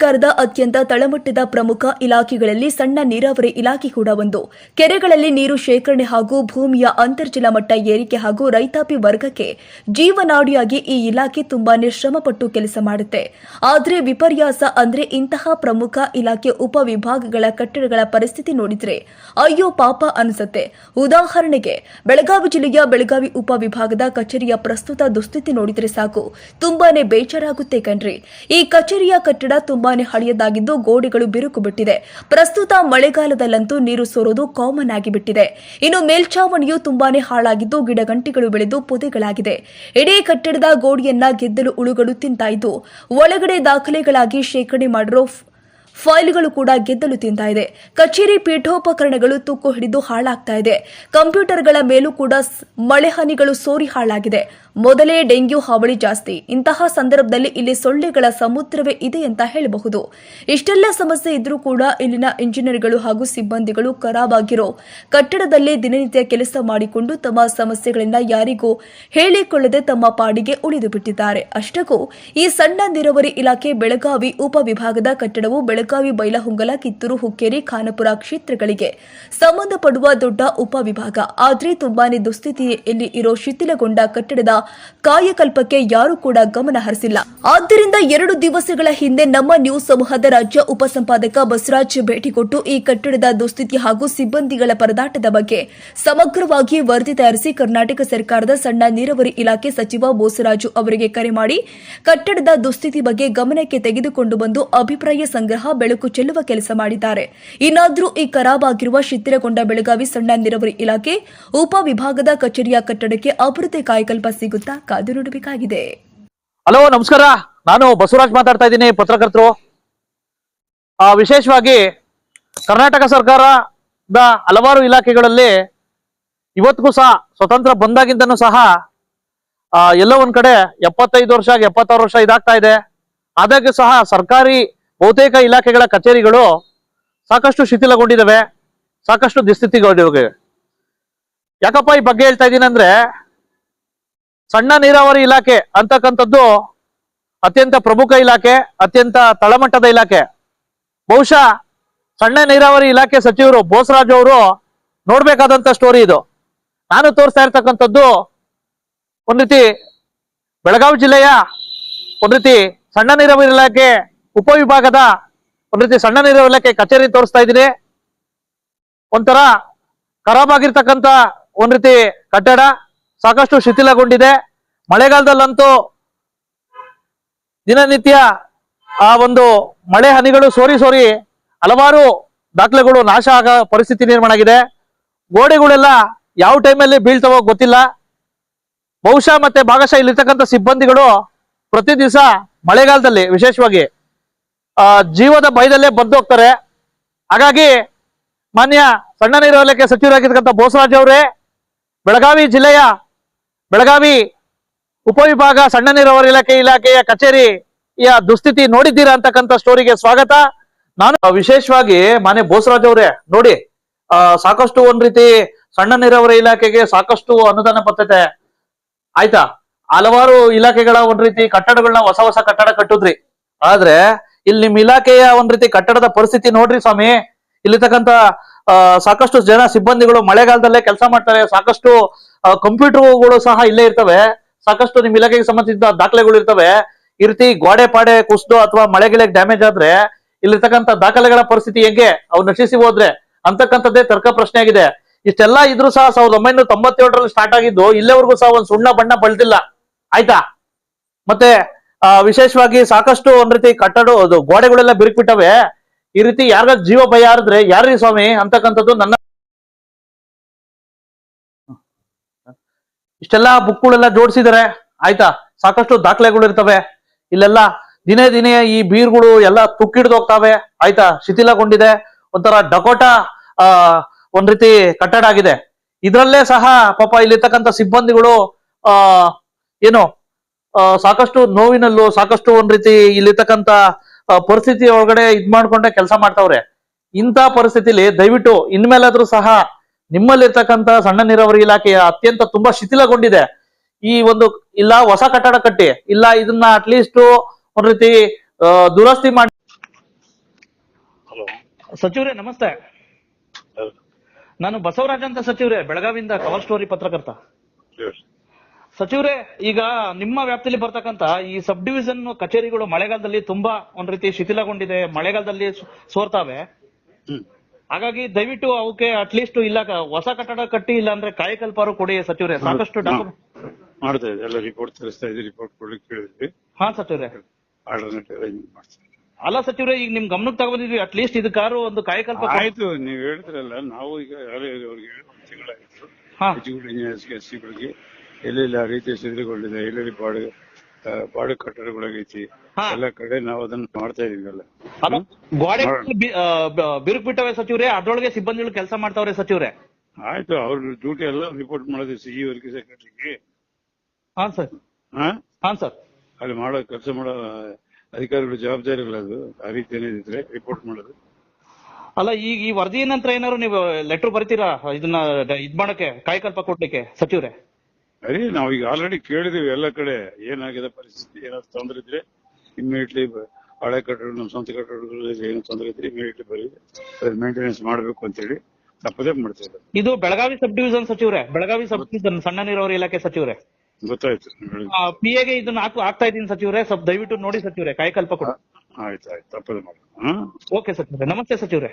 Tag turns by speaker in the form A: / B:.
A: ಸರ್ಕಾರದ ಅತ್ಯಂತ ತಳಮಟ್ಟದ ಪ್ರಮುಖ ಇಲಾಖೆಗಳಲ್ಲಿ ಸಣ್ಣ ನೀರಾವರಿ ಇಲಾಖೆ ಕೂಡ ಒಂದು. ಕೆರೆಗಳಲ್ಲಿ ನೀರು ಶೇಖರಣೆ ಹಾಗೂ ಭೂಮಿಯ ಅಂತರ್ಜಲ ಮಟ್ಟ ಏರಿಕೆ ಹಾಗೂ ರೈತಾಪಿ ವರ್ಗಕ್ಕೆ ಜೀವನಾಡಿಯಾಗಿ ಈ ಇಲಾಖೆ ತುಂಬಾನೇ ಶ್ರಮಪಟ್ಟು ಕೆಲಸ ಮಾಡುತ್ತೆ. ಆದರೆ ವಿಪರ್ಯಾಸ ಅಂದ್ರೆ ಇಂತಹ ಪ್ರಮುಖ ಇಲಾಖೆ ಉಪವಿಭಾಗಗಳ ಕಟ್ಟಡಗಳ ಪರಿಸ್ಥಿತಿ ನೋಡಿದ್ರೆ ಅಯ್ಯೋ ಪಾಪ ಅನಿಸುತ್ತೆ. ಉದಾಹರಣೆಗೆ, ಬೆಳಗಾವಿ ಜಿಲ್ಲೆಯ ಬೆಳಗಾವಿ ಉಪವಿಭಾಗದ ಕಚೇರಿಯ ಪ್ರಸ್ತುತ ದುಸ್ಥಿತಿ ನೋಡಿದ್ರೆ ಸಾಕು. ತುಂಬಾನೇ ಬೇಜಾರಾಗುತ್ತೆ ಕಣ್ರಿ. ಈ ಕಚೇರಿಯ ಕಟ್ಟಡ ತುಂಬಾನೇ ಹಳೆಯದಾಗಿದ್ದು ಗೋಡೆಗಳು ಬಿರುಕು ಬಿಟ್ಟಿದೆ. ಪ್ರಸ್ತುತ ಮಳೆಗಾಲದಲ್ಲಂತೂ ನೀರು ಸೋರೋದು ಕಾಮನ್ ಆಗಿಬಿಟ್ಟಿದೆ. ಇನ್ನು ಮೇಲ್ಛಾವಣಿಯು ತುಂಬಾನೇ ಹಾಳಾಗಿದ್ದು ಗಿಡಗಂಟಿಗಳು ಬೆಳೆದು ಪೊದೆಗಳಾಗಿದೆ. ಇಡೀ ಕಟ್ಟಡದ ಗೋಡೆಯನ್ನ ಗೆದ್ದಲು ಉಳುಗಳು ತಿಂತಾ ಇದ್ದು, ಒಳಗಡೆ ದಾಖಲೆಗಳಾಗಿ ಶೇಖರಣೆ ಮಾಡಿರೋ ಫೈಲ್ಗಳು ಕೂಡ ಗೆದ್ದಲು ತಿಂತಾ ಇದೆ. ಕಚೇರಿ ಪೀಠೋಪಕರಣಗಳು ತುಕ್ಕು ಹಿಡಿದು ಹಾಳಾಗ್ತಾ ಇದೆ. ಕಂಪ್ಯೂಟರ್ಗಳ ಮೇಲೂ ಕೂಡ ಮಳೆಹನಿಗಳು ಮಳೆ ಹನಿಗಳು ಸೋರಿ ಹಾಳಾಗಿದೆ. ಮೊದಲೇ ಡೆಂಗ್ಯೂ ಹಾವಳಿ ಜಾಸ್ತಿ. ಇಂತಹ ಸಂದರ್ಭದಲ್ಲಿ ಇಲ್ಲಿ ಸೊಳ್ಳೆಗಳ ಸಮುದ್ರವೇ ಇದೆ ಅಂತ ಹೇಳಬಹುದು. ಇಷ್ಟೆಲ್ಲ ಸಮಸ್ಯೆ ಇದ್ರೂ ಕೂಡ ಇಲ್ಲಿನ ಇಂಜಿನಿಯರ್ಗಳು ಹಾಗೂ ಸಿಬ್ಬಂದಿಗಳು ಖರಾಬಾಗಿರೋ ಕಟ್ಟಡದಲ್ಲೇ ದಿನನಿತ್ಯ ಕೆಲಸ ಮಾಡಿಕೊಂಡು ತಮ್ಮ ಸಮಸ್ಯೆಗಳಿಂದ ಯಾರಿಗೂ ಹೇಳಿಕೊಳ್ಳದೆ ತಮ್ಮ ಪಾಡಿಗೆ ಉಳಿದು ಬಿಟ್ಟಿದ್ದಾರೆ ಅಷ್ಟಕ್ಕೂ ಈ ಸಣ್ಣ ನೀರಾವರಿ ಇಲಾಖೆ ಬೆಳಗಾವಿ ಉಪವಿಭಾಗದ ಕಟ್ಟಡವು ಬೆಳಗಾವಿ ಬೈಲಹೊಂಗಲ ಕಿತ್ತೂರು ಹುಕ್ಕೇರಿ, ಖಾನಾಪುರ ಕ್ಷೇತ್ರಗಳಿಗೆ ಸಂಬಂಧಪಡುವ ದೊಡ್ಡ ಉಪವಿಭಾಗ ಆದ್ರೆ ತುಂಬಾನೇ ದುಸ್ಥಿತಿಯಲ್ಲಿ ಇರೋ ಶಿಥಿಲಗೊಂಡ ಕಟ್ಟಡದ ಕಾಯಕಲ್ಪಕ್ಕೆ ಯಾರು ಕೂಡ ಗಮನ ಹರಿಸಿಲ್ಲ. ಆದ್ದರಿಂದ ಎರಡು ದಿವಸಗಳ ಹಿಂದೆ ನಮ್ಮ ನ್ಯೂಸ್ ಸಮೂಹದ ರಾಜ್ಯ ಉಪಸಂಪಾದಕ ಬಸವರಾಜ್ ಭೇಟಿ ಕೊಟ್ಟು ಈ ಕಟ್ಟಡದ ದುಸ್ಥಿತಿ ಹಾಗೂ ಸಿಬ್ಬಂದಿಗಳ ಪರದಾಟದ ಬಗ್ಗೆ ಸಮಗ್ರವಾಗಿ ವರದಿ ತಯಾರಿಸಿ ಕರ್ನಾಟಕ ಸರ್ಕಾರದ ಸಣ್ಣ ನೀರಾವರಿ ಇಲಾಖೆ ಸಚಿವ ಬೋಸರಾಜು ಅವರಿಗೆ ಕರೆ ಮಾಡಿ ಕಟ್ಟಡದ ದುಸ್ಥಿತಿ ಬಗ್ಗೆ ಗಮನಕ್ಕೆ ತೆಗೆದುಕೊಂಡು ಬಂದು ಅಭಿಪ್ರಾಯ ಸಂಗ್ರಹ ಬೆಳಕು ಚೆಲ್ಲುವ ಕೆಲಸ ಮಾಡಿದ್ದಾರೆ. ಇನ್ನಾದರೂ ಈ ಖರಾಬಾಗಿರುವ ಶಿಥಿಲಗೊಂಡ ಬೆಳಗಾವಿ ಸಣ್ಣ ನೀರಾವರಿ ಇಲಾಖೆ ಉಪವಿಭಾಗದ ಕಚೇರಿಯ ಕಟ್ಟಡಕ್ಕೆ ಅಭಿವೃದ್ಧಿ ಕಾಯಕಲ್ಪ ಸಿಗುತ್ತಾ ಕಾದು ನೋಡಬೇಕಾಗಿದೆ.
B: ಹಲೋ, ನಮಸ್ಕಾರ. ನಾನು ಬಸವರಾಜ್ ಮಾತಾಡ್ತಾ ಇದ್ದೀನಿ, ಪತ್ರಕರ್ತರು. ವಿಶೇಷವಾಗಿ ಕರ್ನಾಟಕ ಸರ್ಕಾರದ ಹಲವಾರು ಇಲಾಖೆಗಳಲ್ಲಿ ಇವತ್ತಿಗೂ ಸಹ ಸ್ವತಂತ್ರ ಬಂದಾಗಿಂದನೂ ಸಹ ಎಲ್ಲೋ ಒಂದ್ ಕಡೆ ಎಪ್ಪತ್ತೈದು ವರ್ಷ, ಎಪ್ಪತ್ತಾರು ವರ್ಷ ಇದಾಗ್ತಾ ಇದೆ. ಆದಾಗ್ಯೂ ಸಹ ಸರ್ಕಾರಿ ಬಹುತೇಕ ಇಲಾಖೆಗಳ ಕಚೇರಿಗಳು ಸಾಕಷ್ಟು ಶಿಥಿಲಗೊಂಡಿದ್ದಾವೆ ಸಾಕಷ್ಟು ದುಸ್ಥಿತಿಗೊಂಡಿವೆ ಯಾಕಪ್ಪ ಈ ಬಗ್ಗೆ ಹೇಳ್ತಾ ಇದ್ದೀನಿ ಅಂದ್ರೆ, ಸಣ್ಣ ನೀರಾವರಿ ಇಲಾಖೆ ಅಂತಕ್ಕಂಥದ್ದು ಅತ್ಯಂತ ಪ್ರಮುಖ ಇಲಾಖೆ, ಅತ್ಯಂತ ತಳಮಟ್ಟದ ಇಲಾಖೆ. ಬಹುಶಃ ಸಣ್ಣ ನೀರಾವರಿ ಇಲಾಖೆ ಸಚಿವರು ಬೋಸರಾಜ್ ಅವರು ನೋಡ್ಬೇಕಾದಂತ ಸ್ಟೋರಿ ಇದು. ನಾನು ತೋರಿಸ್ತಾ ಇರ್ತಕ್ಕಂಥದ್ದು ಒಂದ್ ರೀತಿ ಬೆಳಗಾವಿ ಜಿಲ್ಲೆಯ ಒಂದ್ ರೀತಿ ಸಣ್ಣ ನೀರಾವರಿ ಇಲಾಖೆ ಉಪವಿಭಾಗದ ಒಂದ್ ರೀತಿ ಸಣ್ಣ ನೀರಾವರಿ ಇಲಾಖೆ ಕಚೇರಿ ತೋರಿಸ್ತಾ ಇದ್ದೀನಿ. ಒಂಥರ ಖರಾಬ್ ಆಗಿರ್ತಕ್ಕಂತ ಒಂದ್ ರೀತಿ ಕಟ್ಟಡ ಸಾಕಷ್ಟು ಶಿಥಿಲಗೊಂಡಿದೆ. ಮಳೆಗಾಲದಲ್ಲಂತೂ ದಿನನಿತ್ಯ ಆ ಒಂದು ಮಳೆ ಹನಿಗಳು ಸೋರಿ ಸೋರಿ ಹಲವಾರು ದಾಖಲೆಗಳು ನಾಶ ಆಗೋ ಪರಿಸ್ಥಿತಿ ನಿರ್ಮಾಣ ಆಗಿದೆ. ಗೋಡೆಗಳೆಲ್ಲ ಯಾವ ಟೈಮಲ್ಲಿ ಬೀಳ್ತವೋ ಗೊತ್ತಿಲ್ಲ. ಬಹುಶಃ ಮತ್ತೆ ಭಾಗಶಃ ಇಲ್ಲಿರ್ತಕ್ಕಂಥ ಸಿಬ್ಬಂದಿಗಳು ಪ್ರತಿ ದಿವಸ ಮಳೆಗಾಲದಲ್ಲಿ ವಿಶೇಷವಾಗಿ ಜೀವದ ಭಯದಲ್ಲೇ ಬಂದು ಹೋಗ್ತಾರೆ. ಹಾಗಾಗಿ ಮಾನ್ಯ ಸಣ್ಣ ನೀರಾವರಿ ಸಚಿವರಾಗಿರ್ತಕ್ಕಂಥ ಬೋಸರಾಜ್ ಅವರೇ ಬೆಳಗಾವಿ ಜಿಲ್ಲೆಯ ಬೆಳಗಾವಿ ಉಪವಿಭಾಗ ಸಣ್ಣ ನೀರಾವರಿ ಇಲಾಖೆ ಇಲಾಖೆಯ ಕಚೇರಿಯ ದುಸ್ಥಿತಿ ನೋಡಿದ್ದೀರಾ ಅಂತಕ್ಕಂಥ ಸ್ಟೋರಿಗೆ ಸ್ವಾಗತ. ನಾನು ವಿಶೇಷವಾಗಿ ಮಾನ್ಯ ಬೋಸರಾಜ್ ಅವರೇ ನೋಡಿ ಆ, ಸಾಕಷ್ಟು ಒಂದ್ ರೀತಿ ಸಣ್ಣ ನೀರಾವರಿ ಇಲಾಖೆಗೆ ಸಾಕಷ್ಟು ಅನುದಾನ ಬರ್ತೈತೆ. ಆಯ್ತಾ? ಹಲವಾರು ಇಲಾಖೆಗಳ ಒಂದ್ ರೀತಿ ಕಟ್ಟಡಗಳನ್ನ ಹೊಸ ಹೊಸ ಕಟ್ಟಡ ಕಟ್ಟುದ್ರಿ. ಆದ್ರೆ ಇಲ್ಲಿ ನಿಮ್ಮ ಇಲಾಖೆಯ ಒಂದ್ ರೀತಿ ಕಟ್ಟಡದ ಪರಿಸ್ಥಿತಿ ನೋಡ್ರಿ ಸ್ವಾಮಿ. ಇಲ್ಲಿರ್ತಕ್ಕಂತ ಸಾಕಷ್ಟು ಜನ ಸಿಬ್ಬಂದಿಗಳು ಮಳೆಗಾಲದಲ್ಲೇ ಕೆಲಸ ಮಾಡ್ತಾರೆ. ಸಾಕಷ್ಟು ಕಂಪ್ಯೂಟರ್ಗಳು ಸಹ ಇಲ್ಲೇ ಇರ್ತವೆ. ಸಾಕಷ್ಟು ನಿಮ್ಮ ಇಲಾಖೆಗೆ ಸಂಬಂಧಿಸಿದ ದಾಖಲೆಗಳು ಇರ್ತವೆ. ಈ ರೀತಿ ಗೋಡೆ ಪಾಡೆ ಕುಸಿದು ಅಥವಾ ಮಳೆಗಿಳೆ ಡ್ಯಾಮೇಜ್ ಆದ್ರೆ ಇಲ್ಲಿರ್ತಕ್ಕಂಥ ದಾಖಲೆಗಳ ಪರಿಸ್ಥಿತಿ ಹೆಂಗೆ? ಅವ್ರು ನಶಿಸಿ ಹೋದ್ರೆ ಅಂತಕ್ಕಂಥದ್ದೇ ತರ್ಕ ಪ್ರಶ್ನೆ ಆಗಿದೆ. ಇಷ್ಟೆಲ್ಲ ಇದ್ರು ಸಹ ಸಾವಿರದ ಒಂಬೈನೂರ ತೊಂಬತ್ತೇಳರಲ್ಲಿ ಸ್ಟಾರ್ಟ್ ಆಗಿದ್ದು ಇಲ್ಲಿವರೆಗೂ ಸಹ ಒಂದು ಸುಣ್ಣ ಬಣ್ಣ ಬಳ್ದಿಲ್ಲ. ಆಯ್ತಾ? ಮತ್ತೆ ವಿಶೇಷವಾಗಿ ಸಾಕಷ್ಟು ಒಂದ್ ರೀತಿ ಕಟ್ಟಡ ಗೋಡೆಗಳೆಲ್ಲ ಬಿರುಕ್ಬಿಟ್ಟವೆ. ಈ ರೀತಿ ಯಾರಿಗಾದ್ರು ಜೀವ ಭಯ ಆದ್ರೆ ಯಾರ್ರಿ ಸ್ವಾಮಿ ಅಂತಕ್ಕಂಥದ್ದು ನನ್ನ ಇಷ್ಟೆಲ್ಲ ಬುಕ್ಗಳೆಲ್ಲ ಜೋಡಿಸಿದರೆ ಆಯ್ತಾ? ಸಾಕಷ್ಟು ದಾಖಲೆಗಳು ಇರ್ತವೆ. ಇಲ್ಲೆಲ್ಲ ದಿನೇ ದಿನೇ ಈ ಬೀರ್ಗಳು ಎಲ್ಲ ತುಕ್ಕಿಡ್ದು ಹೋಗ್ತಾವೆ. ಆಯ್ತಾ? ಶಿಥಿಲಗೊಂಡಿದೆ. ಒಂಥರ ಡಕೋಟ, ಆ, ಒಂದ್ ರೀತಿ ಕಟ್ಟಡ ಆಗಿದೆ. ಇದ್ರಲ್ಲೇ ಸಹ ಪಾಪ ಇಲ್ಲಿರ್ತಕ್ಕಂಥ ಸಿಬ್ಬಂದಿಗಳು ಏನು ಸಾಕಷ್ಟು ನೋವಿನಲ್ಲೂ ಸಾಕಷ್ಟು ಒಂದ್ ರೀತಿ ಇಲ್ಲಿರ್ತಕ್ಕಂತ ಪರಿಸ್ಥಿತಿ ಒಳಗಡೆ ಇದ್ ಮಾಡ್ಕೊಂಡೆ ಕೆಲಸ ಮಾಡ್ತಾವ್ರೆ. ಇಂಥ ಪರಿಸ್ಥಿತಿಲಿ ದಯವಿಟ್ಟು ಇನ್ಮೇಲಾದ್ರೂ ಸಹ ನಿಮ್ಮಲ್ಲಿರ್ತಕ್ಕಂತ ಸಣ್ಣ ನೀರಾವರಿ ಇಲಾಖೆಯ ಅತ್ಯಂತ ತುಂಬಾ ಶಿಥಿಲಗೊಂಡಿದೆ. ಈ ಒಂದು ಇಲ್ಲ ಹೊಸ ಕಟ್ಟಡ ಕಟ್ಟಿ ಇಲ್ಲ ಇದನ್ನ ಅಟ್ಲೀಸ್ಟ್ ಒಂದ್ ರೀತಿ ದುರಸ್ತಿ ಮಾಡಿ
C: ಸಚಿವರೇ ನಮಸ್ತೆ. ನಾನು ಬಸವರಾಜ್ ಅಂತ ಸಚಿವರೇ ಬೆಳಗಾವಿಯಿಂದ ಕವರ್ ಸ್ಟೋರಿ ಪತ್ರಕರ್ತ. ಸಚಿವರೇ ಈಗ ನಿಮ್ಮ ವ್ಯಾಪ್ತಿಯಲ್ಲಿ ಬರ್ತಕ್ಕಂತ ಈ ಸಬ್ ಡಿವಿಷನ್ ಕಚೇರಿಗಳು ಮಳೆಗಾಲದಲ್ಲಿ ತುಂಬಾ ಒಂದ್ ರೀತಿ ಶಿಥಿಲಗೊಂಡಿದೆ ಮಳೆಗಾಲದಲ್ಲಿ ಸೋರ್ತಾವೆ. ಹಾಗಾಗಿ ದಯವಿಟ್ಟು ಅವಕ್ಕೆ ಅಟ್ ಲೀಸ್ಟ್ ಇಲ್ಲ ಹೊಸ ಕಟ್ಟಡ ಕಟ್ಟಿ ಇಲ್ಲ ಅಂದ್ರೆ ಕಾಯಕಲ್ಪಾರು ಕೊಡಿ ಸಚಿವರೇ. ಸಾಕಷ್ಟು ಡಾಕ್ಯುಮೆಂಟ್
D: ಮಾಡ್ತಾ ಇದೆ ಎಲ್ಲ ರಿಪೋರ್ಟ್ ತರಿಸ್ತಾ ಇದೆ ರಿಪೋರ್ಟ್ ಕೊಡ್ಲಿಕ್ಕೆ ಕೇಳಿದ್ವಿ.
C: ಹಾ ಸಚಿವರೇ. ಅಲ್ಲ ಸಚಿವರೇ ಈಗ ನಿಮ್ ಗಮನಕ್ಕೆ ತಗೊಂಡಿದ್ವಿ ಅಟ್ಲೀಸ್ಟ್ ಇದಕ್ಕಾರು ಒಂದು ಕಾಯಕಲ್ಪ.
D: ಆಯ್ತು. ನೀವು ಹೇಳಿದ್ರಲ್ಲ ನಾವು ಈಗ ಅವ್ರಿಗೆ ಒಂದು ತಿಂಗಳಾಯ್ತು. ಎಸ್ ಸಿಗಳಿಗೆ ಎಲ್ಲೆಲ್ಲಿ ಆ ರೀತಿ ಸಿದ್ಧಗೊಂಡಿದೆ ಎಲ್ಲೆಲ್ಲಿ ಪಾಡು ಆ, ಬಾಡು ಕಟ್ಟಡಗಳಾಗೈತಿ
C: ಹಾ.
D: ಎಲ್ಲ ಕಡೆ ನಾವು ಅದನ್ನ ಮಾಡ್ತಾ ಇದೀವಿ ಎಲ್ಲ
C: ಅಲ್ಲ, ಗೋಡೆ ಬಿ- ಆ, ಬ- ಬಿರುಕು ಬಿಟ್ಟವೆ ಸಚಿವರೇ? ಅದ್ರೊಳಗೆ ಸಿಬ್ಬಂದಿಗಳು ಕೆಲಸ ಮಾಡ್ತಾವ್ರೆ ಸಚಿವ್ರೆ?
D: ಆಯ್ತು ಅವ್ರ ಡ್ಯೂಟಿ ಎಲ್ಲ ರಿಪೋರ್ಟ್ ಮಾಡೋದು ಸಿಇ ಅವರಿಗೆ ಸೆಕ್ರೆಟರಿಗೆ.
C: ಹಾ ಸರ್.
D: ಹಾ?
C: ಹಾ ಸರ್.
D: ಅಲ್ಲಿ ಮಾಡೋ ಕೆಲಸ ಮಾಡೋ ಅಧಿಕಾರಿಗಳ ಜವಾಬ್ದಾರಿಗಳು ಅದು ಆ ರೀತಿ ಏನಿದ್ರೆ ರಿಪೋರ್ಟ್ ಮಾಡೋದು.
C: ಅಲ್ಲ ಈಗ ಈ ವರದಿ ನಂತರ ಏನಾದ್ರು ನೀವು ಲೆಟರ್ ಬರ್ತೀರಾ? ಇದನ್ನ ಡ- ಇದ್ ಮಾಡಕ್ಕೆ ಕಾಯಕಲ್ಪ ಕೊಡ್ಲಿಕ್ಕೆ ಸಚಿವರೇ?
D: ಅದೇ ನಾವು ಈಗ ಆಲ್ರೆಡಿ ಕೇಳಿದೀವಿ ಎಲ್ಲ ಕಡೆ ಏನಾಗಿದೆ ಪರಿಸ್ಥಿತಿ ಏನಾದ್ರು ತೊಂದರೆ ಇದ್ರೆ ಇಮಿಡಿಯೇಟ್ಲಿ ಹಳೆ ಕಟ್ಟಡ ನಮ್ಮ ಸ್ವಂತ ಕಟ್ಟಡಗಳಲ್ಲಿ ಏನು ತೊಂದರೆ ಇದ್ರೆ ಇಮಿಡಿಯೇಟ್ಲಿ ಬರೀ ಮೇಂಟೆನೆನ್ಸ್ ಮಾಡಬೇಕು ಅಂತೇಳಿ ತಪ್ಪದೇ
C: ಇದು ಬೆಳಗಾವಿ ಸಬ್ ಡಿವಿಷನ್ ಸಚಿವರೇ ಬೆಳಗಾವಿ ಸಬ್ ಡಿವಿಷನ್ ಸಣ್ಣ ನೀರಾವರಿ ಇಲಾಖೆ ಸಚಿವರೇ.
D: ಗೊತ್ತಾಯ್ತು.
C: ಪಿ ಎಗೆ ಇದನ್ನ ಹಾಕು ಆಗ್ತಾ ಇದ್ದೀನಿ ಸಚಿವರೇ ಸ್ವಲ್ಪ ದಯವಿಟ್ಟು ನೋಡಿ ಸಚಿವರೇ ಕಾಯಕಲ್ಪ ಕೊಡ.
D: ಆಯ್ತು ಆಯ್ತು ತಪ್ಪದೇ ಮಾಡಿ
C: ಓಕೆ ಸಚಿವರೇ ನಮಸ್ತೆ ಸಚಿವರೇ.